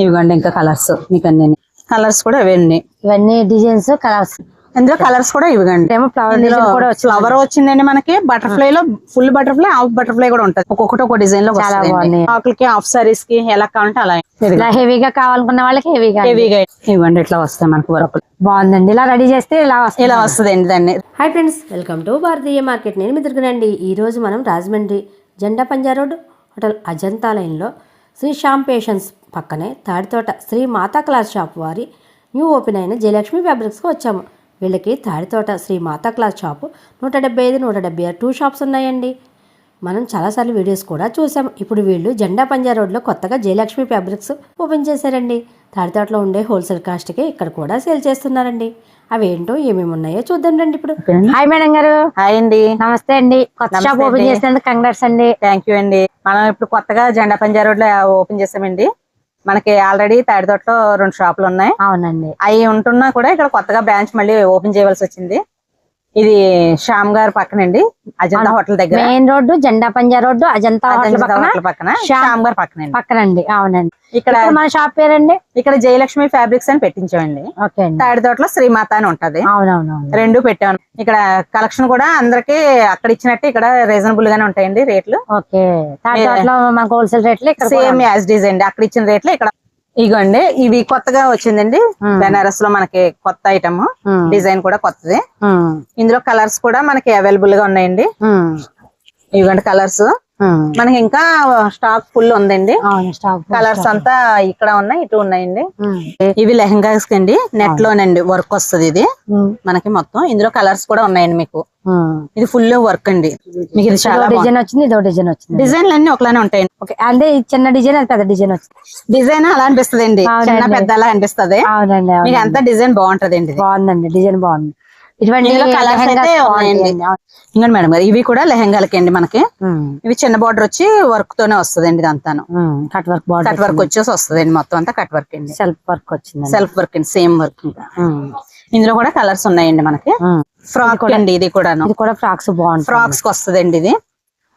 ఇవిగోండి ఇంకా కలర్స్ మీకు అన్ని కలర్స్ కూడా ఇవండి ఇవన్నీ డిజైన్స్ కలర్స్. ఇందులో కలర్స్ కూడా ఇవిగండి ఏమో ఫ్లవర్ డిజైన్ కూడా వచ్చింది. ఫ్లవర్ వచ్చిందండి మనకి. బటర్ఫ్లై లో ఫుల్ బటర్ఫ్లై హాఫ్ బటర్ఫ్లై కూడా ఉంటది. ఒక్కొక్కటి ఒక డిజైన్లో. ఆకులకి హాఫ్ సారీస్కి ఎలా కావాలంటే అలా. ఇలా హెవీగా కావాలనుకున్న వాళ్ళకి హెవీగా హెవీగా ఇవ్వండి ఇట్లా వస్తాయి మనకు వరకు బాగుందండి. ఇలా రెడీ చేస్తే ఇలా వస్తుంది. ఇలా వస్తుందండి దాన్ని. Hi friends welcome to Bharatiya market నేను మీ తిరుగునండి ఈరోజు మనం రాజమండ్రి జెండా పంజా రోడ్ హోటల్ అజంతా లైన్లో శ్రీ శ్యామ్ పేషన్స్ పక్కనే తాడితోట శ్రీ మాతా క్లాస్ షాప్ వారి న్యూ ఓపెన్ అయిన జయలక్ష్మి ఫ్యాబ్రిక్స్కి వచ్చాము. వీళ్ళకి తాడితోట శ్రీ మాతా క్లాస్ షాపు నూట డెబ్బై ఐదు నూట డెబ్బై ఆరు టూ షాప్స్ ఉన్నాయండి. మనం చాలాసార్లు వీడియోస్ కూడా చూసాం. ఇప్పుడు వీళ్ళు జెండా పంజా రోడ్లో కొత్తగా జయలక్ష్మి ఫ్యాబ్రిక్స్ ఓపెన్ చేశారండి. తాడితోటలో ఉండే హోల్సేల్ కాస్ట్కి ఇక్కడ కూడా సేల్ చేస్తున్నారండి. అవేంటో ఏమేమి ఉన్నాయో చూద్దాం రండి ఇప్పుడు. హాయ్ మేడం గారు. హాయ్ అండి. నమస్తే అండి. కొత్త షాప్ ఓపెన్ అండి. చేసినందుకు కంగ్రాట్స్ అండి. థ్యాంక్ యూ అండి. మనం ఇప్పుడు కొత్తగా జెండా పంజా రోడ్లో ఓపెన్ చేసామండి. మనకి ఆల్రెడీ తాడితోటలో రెండు షాపులు ఉన్నాయి. అవునండి. అవి ఉంటున్నా కూడా ఇక్కడ కొత్తగా బ్రాంచ్ మళ్ళీ ఓపెన్ చేయవలసి వచ్చింది. ఇది శ్యామ్ గారి పక్కనండి అజంతా హోటల్ దగ్గర. Main road Jenda Panja road Ajanta hotel పక్కన పక్కన శ్యామ్ గారి పక్కనండి. పక్కనండి అవునండి. ఇక్కడ మన షాప్ పేరండి? ఇక్కడ జయలక్ష్మి ఫ్యాబ్రిక్స్ అని పెట్టించామండి. తాడితోటలో శ్రీమాత అని ఉంటది. అవునవునవును. రెండు పెట్టాను ఇక్కడ కలెక్షన్ కూడా అందరికి అక్కడ ఇచ్చినట్టు ఇక్కడ రీజనబుల్ గానే ఉంటాయండి రేట్లు. ఓకే. మనకు హోల్సేల్ రేట్లు ఇక్కడ సేమ్ యాజ్ డీజ్ అండి. అక్కడ ఇచ్చిన రేట్లు ఇక్కడ ఇగోండి ఇవి కొత్తగా వచ్చిందండి. బెనారస్లో మనకి కొత్త ఐటమ్. డిజైన్ కూడా కొత్తది. ఇందులో కలర్స్ కూడా మనకి అవైలబుల్గా ఉన్నాయండి ఇవ్వండి కలర్స్. మనకి ఇంకా స్టాక్ ఫుల్ ఉందండి. కలర్స్ అంతా ఇక్కడ ఉన్నాయి ఇటు ఉన్నాయండి. ఇవి లెహంగాస్ అండి నెట్ లోనండి వర్క్ వస్తుంది ఇది. మనకి మొత్తం. ఇందులో కలర్స్ కూడా ఉన్నాయండి మీకు. ఇది ఫుల్ వర్క్ అండి. మీకు ఇది చాలా డిజైన్ వచ్చింది ఇదో డిజైన్ వచ్చింది. డిజైన్లు అన్ని ఒకలానే ఉంటాయండి. ఓకే అంటే చిన్న డిజైన్ అది పెద్ద డిజైన్ వచ్చింది. డిజైన్ అలా అనిపిస్తుంది అండి. చిన్న పెద్ద అలా అనిపిస్తుంది. మీకు అంతా డిజైన్ బాగుంటది అండి బాగుందండి డిజైన్ బాగుంది. ఇటువంటి కలర్స్ అయితే. ఇంకోటి మేడం గారు ఇవి కూడా లెహంగాలకి అండి మనకి ఇవి చిన్న బార్డర్ వచ్చి వర్క్ తోనే వస్తుంది అండి ఇదంతాను cut work cut border work వచ్చేసి వస్తుంది అండి మొత్తం అంతా కట్ వర్క్ అండి. సెల్ఫ్ వర్క్ వచ్చిందండి. సెల్ఫ్ వర్క్ అండి సేమ్ వర్క్ ఇంకా. ఇందులో కూడా కలర్స్ ఉన్నాయండి మనకి. ఫ్రాక్ అండి ఇది కూడాను. ఇది కూడా ఫ్రాక్స్ బాగుంటుంది. ఫ్రాక్స్కి వస్తుంది అండి ఇది.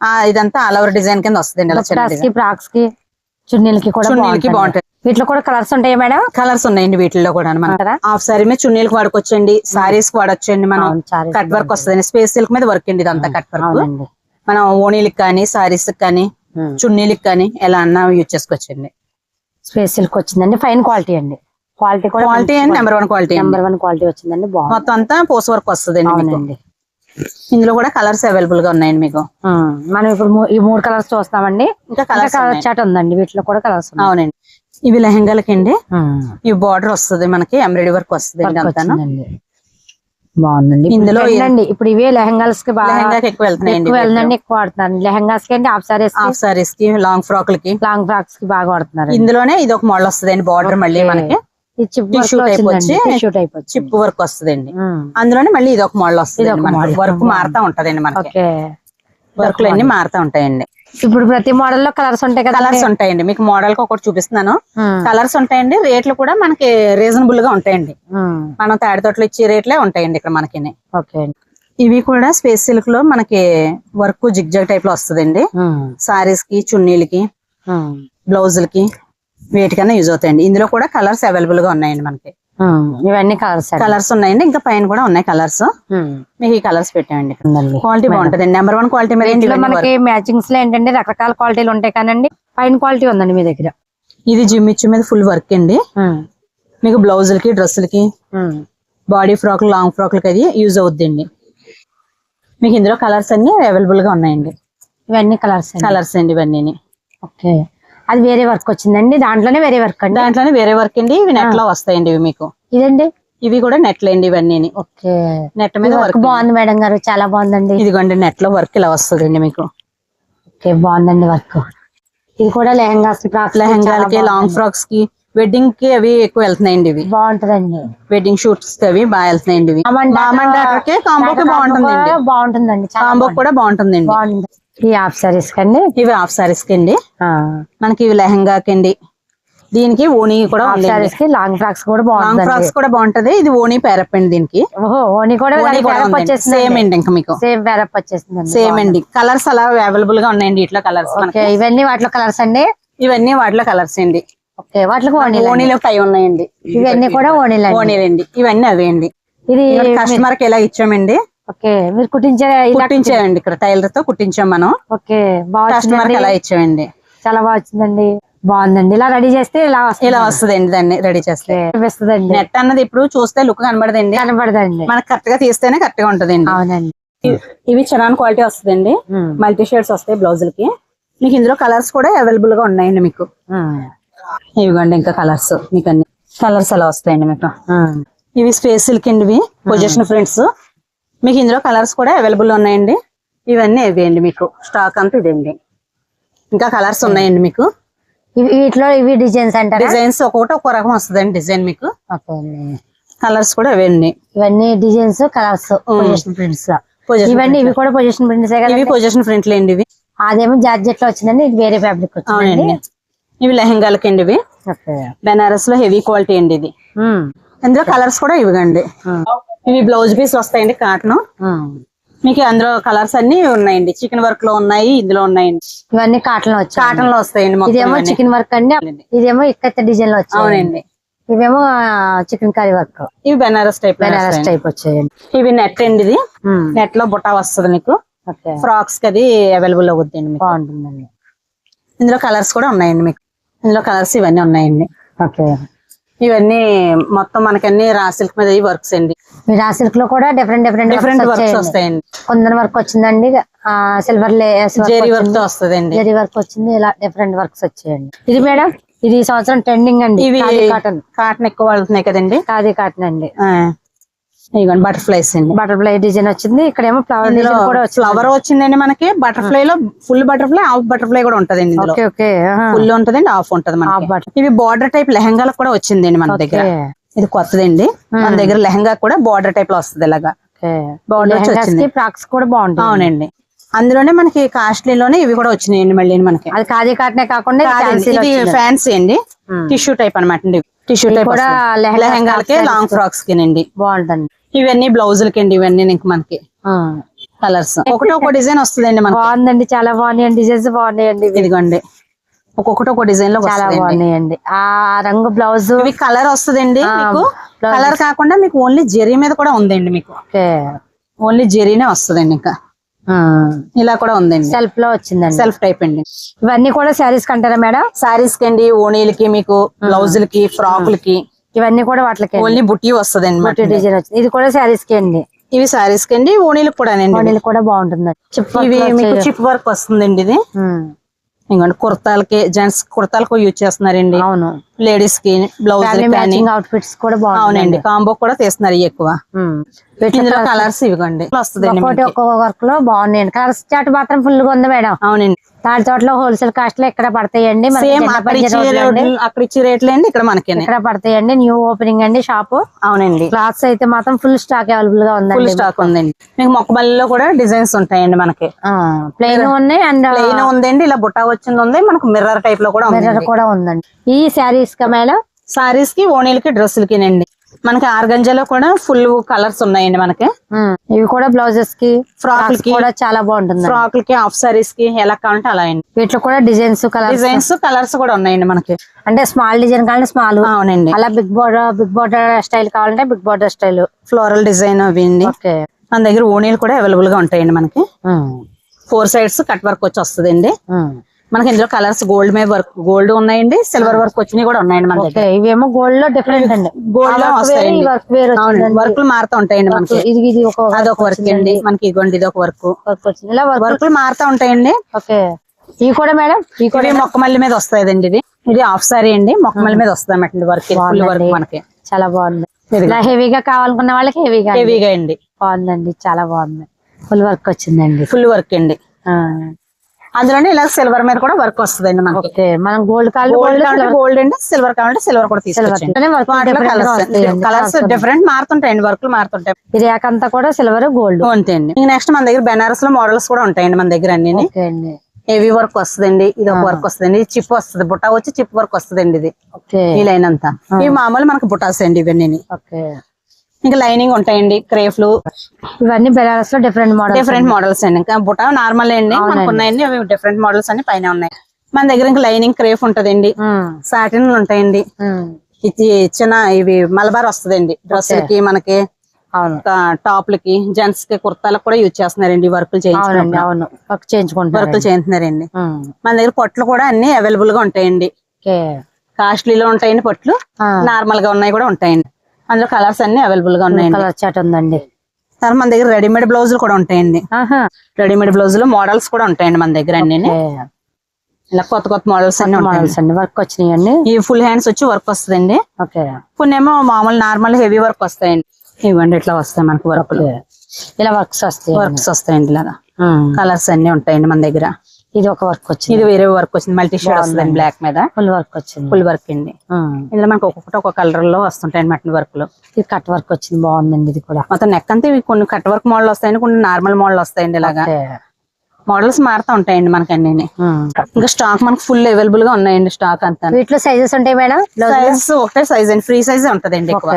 ఆ ఇదంతా ఆల్ ఓవర్ డిజైన్ కింద వస్తుంది అండి ఫ్రాక్స్కి చున్నీలకి కూడా చున్నీలకి బాగుంటుంది. వీటిలో కూడా కలర్స్ ఉంటాయా మేడం? కలర్స్ ఉన్నాయండి వీటిల్లో కూడా ఉంటారా? హాఫ్ సారీ మీద చున్నీలకు వాడుకోవచ్చండి సారీస్కి వాడొచ్చండి మనం. కట్ వర్క్ వస్తుంది స్పేస్ సిల్క్ మీద వర్క్ అండి ఇదంతా కట్ వర్క్. మనం ఓణీలకి కానీ సారీస్ కానీ. చున్నీలకి కానీ ఎలా అన్నా యూజ్ చేసుకోవచ్చండి. స్పేస్ సిల్క్ వచ్చిందండి. ఫైన్ క్వాలిటీ అండి. క్వాలిటీ కూడా క్వాలిటీ అండి నెంబర్ వన్ క్వాలిటీ అండి. నెంబర్ వన్ క్వాలిటీ వచ్చిందండి. బాగుంది. మొత్తం అంతా పోస్ వర్క్ వస్తుంది అవునండి. ఇందులో కూడా కలర్స్ అవైలబుల్గా ఉన్నాయండి మీకు. మనం ఇప్పుడు ఈ మూడు కలర్స్ చూస్తామండి. ఇంకా కలర్ చాట్ ఉందండి. వీటిలో కూడా కలర్స్ అవునండి. ఇవి లెహంగాలకి అండి ఇవి బార్డర్ వస్తుంది మనకి ఎంబ్రాయిడరీ వర్క్ వస్తుంది అంతాను బాగుందండి. ఇందులో అండి ఇప్పుడు ఇవే లెహంగాస్కి బాగా లెహంగాకి ఎక్కువ వెళ్తున్నాయండి ఎక్కువ వెళ్ళండి ఎక్కువ వాడుతున్నారు లెహంగాస్కి అండి హాఫ్ సారీస్ హాఫ్ సారీస్కి లాంగ్ ఫ్రాక్లకి. లాంగ్ ఫ్రాక్స్కి బాగా వాడుతున్నారు ఇందులోనే ఇది ఒక మోడల్ వస్తుంది అండి బార్డర్ మళ్ళీ మనకి. ఈ చిప్ Tissue type వచ్చి, టిష్యూ టైప్ వచ్చి చిప్ వర్క్ వస్తుంది అండి ఉమ్, అందులోనే మళ్ళీ ఇది ఒక మోడల్ వస్తుంది. వర్క్ మారుతా ఉంటదండి మనకి. ఓకే. వర్క్ అన్ని మారుతా ఉంటాయండి. ఇప్పుడు ప్రతి మోడల్లో కలర్స్ ఉంటాయి కదా కలర్స్ ఉంటాయండి. మీకు మోడల్కి ఒకటి చూపిస్తున్నాను. కలర్స్ ఉంటాయండి. రేట్లు కూడా మనకి రీజనబుల్గా ఉంటాయండి. మనం తాడితోటలు ఇచ్చే రేట్లే ఉంటాయండి ఇక్కడ మనకి ఓకే ఇవి కూడా స్పేస్ సిల్క్లో మనకి వర్క్ జిగ్జాగ్ టైప్లో వస్తుందండి. సారీస్కి చున్నీలకి బ్లౌజులకి వేటికన్నా యూజ్ అవుతాయండి. ఇందులో కూడా కలర్స్ అవైలబుల్గా ఉన్నాయండి మనకి. ఇవన్నీ కలర్స్ అండి. కలర్స్ ఉన్నాయండి. ఇంకా పైన కూడా ఉన్నాయి కలర్స్ మీకు ఈ కలర్స్ పెట్టామండి. క్వాలిటీ బాగుంటది. నెంబర్ వన్ క్వాలిటీ మనకి మ్యాచింగ్స్లో ఏంటంటే రకరకాల క్వాలిటీలు ఉంటాయి కానండి. ఫైన్ క్వాలిటీ ఉందండి మీ దగ్గర. ఇది జిమ్ ఇచ్చు మీద ఫుల్ వర్క్ అండి. మీకు బ్లౌజులకి డ్రెస్సులకి బాడీ ఫ్రాక్ లాంగ్ ఫ్రాక్లకి అది యూజ్ అవుద్దండి. మీకు ఇందులో కలర్స్ అన్ని అవైలబుల్గా ఉన్నాయండి. ఇవన్నీ కలర్స్ అండి. కలర్స్ అండి ఇవన్నీ ఓకే. అది వేరే వర్క్ వచ్చిందండి. దాంట్లోనే వేరే వర్క్ అండి. దాంట్లోనే వేరే వర్క్ అండి. ఇవి నెట్లో వస్తాయండి ఇవి మీకు. ఇదండి? ఇవి కూడా నెట్లు అండి ఇవన్నీ ఓకే. నెట్ మీద వర్క్ బాగుంది మేడం గారు. చాలా బాగుందండి. ఇదిగోండి నెట్లో వర్క్ ఇలా వస్తుందండి మీకు. ఓకే బాగుందండి వర్క్ ఇది కూడా లెహంగాస్ ఫ్రాక్ లెహంగాలకి లాంగ్ ఫ్రాక్స్కి వెడ్డింగ్కి అవి ఎక్కువ వెళ్తున్నాయండి ఇవి. బాగుంటదండి. వెడ్డింగ్ షూట్స్కి అవి బాగా వెళ్తున్నాయండి ఇవి. కాంబోకి బాగుంటుందండి. బాగుంటుందండి. కాంబో కూడా బాగుంటుందండి. బాగుంది. ఈ హాఫ్ సారీస్ కండి. ఇవి హాఫ్ సారీస్కి అండి ఆ, మనకి ఇవి లెహంగాకి అండి దీనికి ఓణి కూడా సారీస్కి లాంగ్ ఫ్రాక్స్ కూడా లాంగ్ ఫ్రాక్స్ కూడా బాగుంటది. ఇది ఓణి పేరప్ అండి దీనికి. ఓహో ఓని కూడా కూడా వచ్చేసింది సేమ్ అండి ఇంకా మీకు. సేమ్ వేరప్ వచ్చేసిందండి. సేమ్ అండి. కలర్స్ అలా అవైలబుల్గా ఉన్నాయండి ఇట్లా కలర్స్ ఇవన్నీ వాటిలో కలర్స్ అండి? ఇవన్నీ వాటిలో కలర్స్ అండి. ఓకే వాటికి ఓణీలు పై ఉన్నాయండి. ఇవన్నీ కూడా ఓణీలు ఓణీలండి. ఇవన్నీ అవే అండి. ఇది కస్టమర్కి ఇలా ఇచ్చామండి? ఓకే మీరు కుట్టించే ఇలా కుట్టించామండి ఇక్కడ టైలర్తో కుట్టించాం మనం. ఓకే బాగా కస్టమర్ అలా ఇచ్చామండి చాలా బాగా వచ్చిందండి. బాగుందండి. ఇలా రెడీ చేస్తే ఇలా వస్తుంది. ఇలా వస్తుందండి దాన్ని రెడీ చేస్తే. వస్తుందండి. నెట్ అన్నది ఇప్పుడు చూస్తే లుక్ కనబడదండి. కనబడదండి. మనకి కరెక్ట్గా తీస్తేనే కరెక్ట్గా ఉంటదండి. అవునండి. ఇవి- చరాన్ క్వాలిటీ వస్తుందండి. మల్టీ షేడ్స్ వస్తాయి బ్లౌజులకి. మీకు ఇందులో కలర్స్ కూడా అవైలబుల్గా ఉన్నాయండి మీకు. ఇవిగోండి ఇంకా కలర్స్ మీకు అన్ని కలర్స్ అలా వస్తాయండి మీకు. ఇవి స్పేస్ సిల్క్ అండి ఇవి. పొజిషన్ ప్రింట్స్ మీకు ఇందులో కలర్స్ కూడా అవైలబుల్ ఉన్నాయండి. ఇవన్నీ ఇవి అండి మీకు. స్టాక్ అంతా ఇదండి. ఇంకా కలర్స్ ఉన్నాయండి మీకు. ఇవి వీటిలో ఇవి డిజైన్స్ అంటారా? డిజైన్స్ ఒక్కొక్కటి ఒక్కో రకం వస్తుందండి డిజైన్ మీకు. కలర్స్ కూడా అండి ఇవన్నీ డిజైన్స్ కలర్స్ పొజిషన్ ప్రింట్స్. ఇవన్నీ ఇవి కూడా పొజిషన్ ప్రింట్స్ ఇవి పొజిషన్ ప్రింట్లు అండి ఇవి. అదేమో జార్జెట్లో వచ్చిందండి ఇది వేరే ఫ్యాబ్రిక్ అవునండి. ఇవి లెహంగాలకి అండి ఇవి. బెనారస్లో హెవీ క్వాలిటీ అండి ఇది. ఇందులో కలర్స్ కూడా ఇవ్వండి ఉమ్. ఇవి బ్లౌజ్ పీస్ వస్తాయండి కాటన్. మీకు అందులో కలర్స్ అన్ని ఉన్నాయండి. చికెన్ వర్క్లో ఉన్నాయి ఇందులో ఉన్నాయండి. ఇవన్నీ కాటన్లో వచ్చాయి కాటన్లో వస్తాయండి ఇదేమో. చికెన్ వర్క్ అండి. ఇదేమో ఇక్కత్త డిజైన్లో వచ్చాయి అవునండి. ఇవేమో చికెన్ కర్రీ వర్క్ ఇవి బెనారస్ టైప్ బెనారస్ టైప్ వచ్చాయండి. ఇవి నెట్ అండి ఇది. నెట్లో బుట్ట వస్తుంది మీకు. ఫ్రాక్స్ అది అవైలబుల్ మీకు. బాగుంటుందండి. ఇందులో కలర్స్ కూడా ఉన్నాయండి మీకు. ఇందులో కలర్స్ ఇవన్నీ ఉన్నాయండి. ఓకే. ఇవన్నీ మొత్తం మనకన్నీ రా సిల్క్ మీద ఈ వర్క్స్ అండి. మీరు ఆ సిల్క్లో కూడా డిఫరెంట్ డిఫరెంట్ డిఫరెంట్ వర్క్స్ వస్తాయండి. కొందన వర్క్ వచ్చిందండి సిల్వర్ లేస్ జెరీ వర్క్ వస్తుందండి. జరీ వర్క్ వచ్చింది ఇలా డిఫరెంట్ వర్క్స్ వచ్చాయండి. ఇది మేడం ఇది సంవత్సరం ట్రెండింగ్ అండి. ఇవి కాటన్ కాటన్ ఎక్కువ వాడుతున్నాయి కదండి. ఖాదీ కాటన్ అండి. ఆ, ఇదిగోండి బటర్ఫ్లైస్ అండి. బటర్ఫ్లై డిజైన్ వచ్చింది. ఇక్కడేమో ఫ్లవర్ డిజైన్ కూడా వచ్చింది. ఫ్లవర్ వచ్చిందండి మనకి. బటర్ఫ్లై లో ఫుల్ బటర్ఫ్లై హాఫ్ బటర్ఫ్లై కూడా ఉంటదండి ఓకే. ఫుల్ ఉంటదండి హాఫ్ ఉంటది మనకి. Butterfly. ఇవి బార్డర్ టైప్ లెహంగాలకు కూడా వచ్చిందండి మన దగ్గర. ఇది కొత్తదండి. మన దగ్గర లెహంగా కూడా బార్డర్ టైప్లో వస్తుంది ఇలాగా. కి ఫ్రాక్స్ కూడా బాగుంటాయి అవునండి. అందులోనే మనకి కాస్ట్లీలోనే ఇవి కూడా వచ్చినాయండి మళ్ళీ మనకి. అది ఖాదీ కాటనే కాకుండా ఇది. ఫ్యాన్సీ అండి. టిష్యూ టైప్ అనమాట అండి. టిష్యూ టైప్ కూడా లెహంగాలకి లాంగ్ ఫ్రాక్స్కి అండి బాగుంటుంది. ఇవన్నీ బ్లౌజులకి అండి ఇవన్నీ ఇంక మనకి. కలర్స్ ఒకటి ఒక డిజైన్ వస్తుందండి మనకి. బాగుందండి చాలా బాగున్నాయండి డిజైన్స్ బాగున్నాయండి. ఇదిగోండి. ఒక్కొక్కటి ఒక డిజైన్లో చాలా బాగున్నాయండి. ఆ రంగు బ్లౌజ్. ఇవి కలర్ వస్తుందండి మీకు. కలర్ కాకుండా మీకు ఓన్లీ జెరీ మీద కూడా ఉందండి మీకు. ఓకే. ఓన్లీ జెరీనే వస్తుందండి ఇంకా. ఇలా కూడా ఉందండి. సెల్ఫ్లో వచ్చిందండి. సెల్ఫ్ టైప్ అండి. ఇవన్నీ కూడా శారీస్ కంటారా మేడం? సారీస్కి అండి ఓణీలకి మీకు బ్లౌజులకి ఫ్రాకులకి. ఇవన్నీ కూడా వాటికి ఓన్లీ బుట్టి వస్తుంది బుట్టి డిజైన్ వచ్చింది. ఇది కూడా శారీస్కి అండి. ఇవి సారీస్కి అండి ఓణీలకు కూడా మోడల్ కూడా బాగుంటుంది. చిప్ ఇవి మీకు చిప్ వర్క్ వస్తుందండి ఇది. ఇంకోండి కుర్తాలకి జెంట్స్ కుర్తాలకు యూజ్ చేస్తున్నారండి. అవును. లేడీస్కి బ్లౌజ్ ఫ్యామిలీ కానీ మ్యాచింగ్ అవుట్ ఫిట్స్ కూడా కాంబో కూడా తీస్తున్నారు ఎక్కువ. ఇందులో కలర్స్ ఇవ్వండి. మనకి. ఒక్కొక్క వర్క్లో బాగున్నాయండి. కలర్స్ చాట్ మాత్రం ఫుల్గా ఉంది మేడం. అవునండి. తాడి తోటలో హోల్సేల్ కాస్ట్లో ఇక్కడ పడతాయండి? అక్కడ ఇచ్చే. రేట్లు- అండి. ఇక్కడ మనకి ఇక్కడ పడతాయండి. న్యూ ఓపెనింగ్ అండి షాప్ అవునండి. క్లాత్స్ అయితే మాత్రం ఫుల్ స్టాక్ అవైలబుల్గా ఫుల్ ఉందండి స్టాక్ ఉందండి. మీకు మొక్కబల్లిలో కూడా డిజైన్స్ ఉంటాయండి మనకి. ప్లెయిన్ ఉన్నాయి అండ్ ప్లెయిన్ ఉందండి ఇలా బుట్ట వచ్చింది ఉంది మనకు మిర్రర్ టైప్లో కూడా మిర్రర్ ఉంది కూడా ఉందండి. ఈ శారీస్ కా మేడం? సారీస్కి ఓణీలకి డ్రెస్సులకి అండి మనకి ఆర్గంజాలో కూడా ఫుల్ కలర్స్ ఉన్నాయండి మనకి. ఇవి కూడా బ్లౌజెస్కి Frock ఫ్రాక్స్కి. కూడా చాలా బాగుంటుంది ఫ్రాక్లకి హాఫ్ సారీస్కి ఎలా కావాలంటే అలా అండి. వీటిలో కూడా డిజైన్స్ కలర్స్. డిజైన్స్ కలర్స్ కూడా ఉన్నాయండి మనకి. అంటే స్మాల్ డిజైన్ కావాలంటే స్మాల్ అవునండి. అలా big border big border style కావాలంటే big border style floral design అవి అండి. మన దగ్గర ఓణీలు కూడా అవైలబుల్గా ఉంటాయండి మనకి. ఫోర్ సైడ్స్ కట్ వర్క్ వచ్చి వస్తుందండి. మనకి ఇందులో కలర్స్ గోల్డ్ మీద వర్క్ గోల్డ్ ఉన్నాయండి సిల్వర్ వర్క్ వచ్చినవి కూడా ఉన్నాయండి మన దగ్గర. ఇవేమో గోల్డ్లో డిఫరెంట్ అండి గోల్డ్లో వస్తాయండి. వచ్చిందండి. వర్క్లు మారుతూ ఉంటాయండి మనకి. ఇది ఇది ఒక అదొక వర్క్ అండి. మనకి ఇదిగోండి ఇది ఒక వర్క్. ఇలా వర్క్ వర్క్లు మారుతూ ఉంటాయండి. ఓకే ఇవి కూడా మేడం? ఇవి కూడా మొక్కమల్లి మీద వస్తాయండి ఇది. ఇది హాఫ్ సారీ అండి. మొక్కమల్లి మీద వస్తుంది అన్నమాట వర్క్. Full work. మనకి. చాలా బాగుంది. ఇలా హెవీగా కావాలనుకున్న వాళ్ళకి హెవీగా హెవీగా అండి. బాగుందండి చాలా బాగుంది. ఫుల్ వర్క్ వచ్చిందండి. ఫుల్ వర్క్ అండి. అందులోనే ఇలా సిల్వర్ మీద కూడా వర్క్ వస్తుందండి మనకి. మనం గోల్డ్ కాల్ గోల్డ్ అండి సిల్వర్ కావాలంటే సిల్వర్ కూడా వస్తాయండి. కలర్స్ డిఫరెంట్ మారుతుంటాయండి వర్క్లు మారుతుంటాయి. ఇది అంతా కూడా సిల్వర్ గోల్డ్ అంతే అండి. నెక్స్ట్ మన దగ్గర బెనారస్లో మోడల్స్ కూడా ఉంటాయండి మన దగ్గర అన్ని హెవీ వర్క్ వస్తుందండి ఇది ఒక వర్క్ వస్తుందండి ఇది చిప్ వస్తుంది బుట్ట వచ్చి చిప్ వర్క్ వస్తుందండి ఇది. ఈ లైన్ అంతా. ఇవి మామూలు మనకు బుటాస్ అండి ఇవన్నీ ఇంకా లైనింగ్ ఉంటాయండి క్రేఫ్లు. ఇవన్నీ బెనారస్లో డిఫరెంట్ మోడల్ డిఫరెంట్ మోడల్స్ అండి. ఇంకా బుటా నార్మల్ అండి. మనకు ఉన్నాయండి అవి డిఫరెంట్ మోడల్స్ అన్ని పైన ఉన్నాయి. మన దగ్గర ఇంకా లైనింగ్ క్రేఫ్ ఉంటదండి. ఉమ్, సాటిన్ ఉంటాయండి. ఇది చిన్న ఇవి మలబార్ వస్తదండి. డ్రెస్సులకి మనకి టాప్లకి జెంట్స్కి కుర్తాలకు కూడా యూజ్ చేస్తున్నారండి. వర్కులు చేయించుకుంటున్నారు. వర్కులు చేస్తున్నారండి ఉమ్, మన దగ్గర పొట్లు కూడా అన్ని అవైలబుల్గా ఉంటాయండి. కాస్ట్లీలో ఉంటాయండి పొట్లు. నార్మల్గా ఉన్నాయి కూడా ఉంటాయండి. అందులో కలర్స్ అన్ని అవైలబుల్గా ఉన్నాయండి. కలర్ చాట్ ఉందండి. తర్వాత మన దగ్గర రెడీమేడ్ బ్లౌజులు కూడా ఉంటాయండి. రెడీమేడ్ బ్లౌజులు మోడల్స్ కూడా ఉంటాయండి మన దగ్గర అన్ని. ఇలా కొత్త కొత్త మోడల్స్ అన్ని మోడల్స్ అండి. వర్క్ వచ్చినాయండి. ఈ ఫుల్ హ్యాండ్స్ వచ్చి వర్క్ వస్తుందండి. ఓకే. కొన్ని ఏమో మామూలు నార్మల్ హెవీ వర్క్ వస్తాయండి. ఇవ్వండి ఇట్లా వస్తాయి మనకు వర్క్. ఇలా వర్క్స్ వస్తాయి వర్క్స్ వస్తాయండి ఇలాగా కలర్స్ అన్ని ఉంటాయండి మన దగ్గర. ఇది ఒక వర్క్ వచ్చింది. ఇది వేరే వర్క్ వచ్చింది. మల్టీ షేడ్ వస్తుంది బ్లాక్ మీద. ఫుల్ వర్క్ వచ్చింది. ఫుల్ వర్క్ అండి. ఇందులో మనకు ఒక్కొక్కటి ఒక కలర్లో వస్తుంటాయండి మటన్ వర్క్లో. ఇది కట్ వర్క్ వచ్చింది. బాగుందండి ఇది కూడా. మొత్తం నెక్ అంతా ఇవి కొన్ని కట్ వర్క్ మోడల్ వస్తాయండి కొన్ని నార్మల్ మోడల్ వస్తాయండి ఇలాగా. మోడల్స్ మారుతూ ఉంటాయండి మనకి అన్ని. ఇంకా స్టాక్ మనకు ఫుల్ అవైలబుల్గా ఉన్నాయండి స్టాక్ అంతా. వీటిలో సైజెస్ ఉంటాయి మేడం? సైజ్ ఒకటే సైజ్ అండి. ఫ్రీ సైజ్ ఉంటదండి